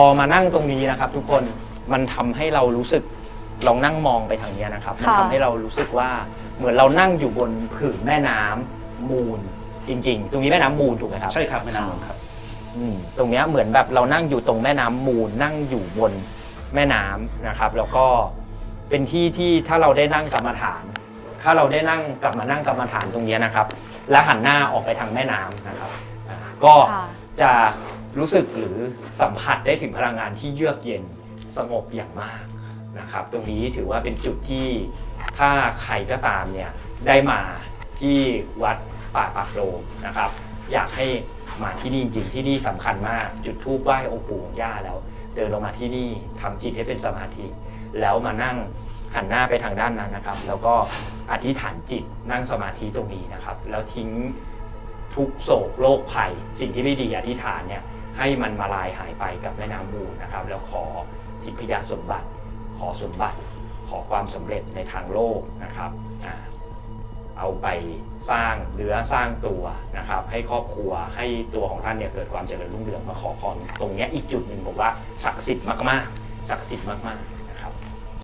อมานั่งตรงนี้นะครับ ทุกคนมันทำให้เรารู้สึกลองนั่งมองไปทางเนี้ยนะครับมันค่ะ ทำให้เรารู้สึกว่าเหมือนเรานั่งอยู่บนผืนแม่น้ำมูลจริง ๆ ตรงนี้แม่น้ำมูลถูกไหมครับ ใช่ครับแม่น้ำมูลครับ อืมตรงเนี้ยเหมือนแบบเรานั่งอยู่ตรงแม่น้ำมูลนั่งอยู่บนแม่น้ำนะครับ แล้วก็เป็นที่ที่ถ้าเราได้นั่งกรรมฐาน ถ้าเราได้นั่งกลับมานั่งกรรมฐานตรงเนี้ยนะครับ และหันหน้าออกไปทางแม่น้ำนะครับอ่าก็ค่ะ จะ รู้สึกหรือสัมผัสได้ถึงพลังงานที่เยือกเย็นสงบอย่างมากนะครับ ตรงนี้ถือว่าเป็นจุดที่ถ้าใครก็ตามเนี่ยได้มาที่วัดป่าปากโลงนะครับ อยากให้มาที่นี่จริงที่นี่สำคัญมาก จุดธูปไหว้องค์ปู่องค์ย่าแล้ว เดินลงมาที่นี่ทำจิตให้เป็นสมาธิ แล้วมานั่งหันหน้าไปทางด้านนั้นนะครับ แล้วก็อธิษฐานจิตนั่งสมาธิตรงนี้นะครับ แล้วทิ้งทุกโศกโรคภัย สิ่งที่ไม่ดีอธิษฐานเนี่ย ให้มันมาลายหายไปกับแม่น้ำมูลนะครับ แล้วขอทิพยสมบัติ ขอสมบัติ ขอความสำเร็จในทางโลกนะครับเอาไปสร้างเนื้อสร้างตัวนะครับ ให้ครอบครัวให้ตัวของท่านเนี่ยเกิดความเจริญรุ่งเรืองมาขอพรตรงนี้อีกจุดหนึ่งผมว่าศักดิ์สิทธิ์มากๆศักดิ์สิทธิ์มากๆ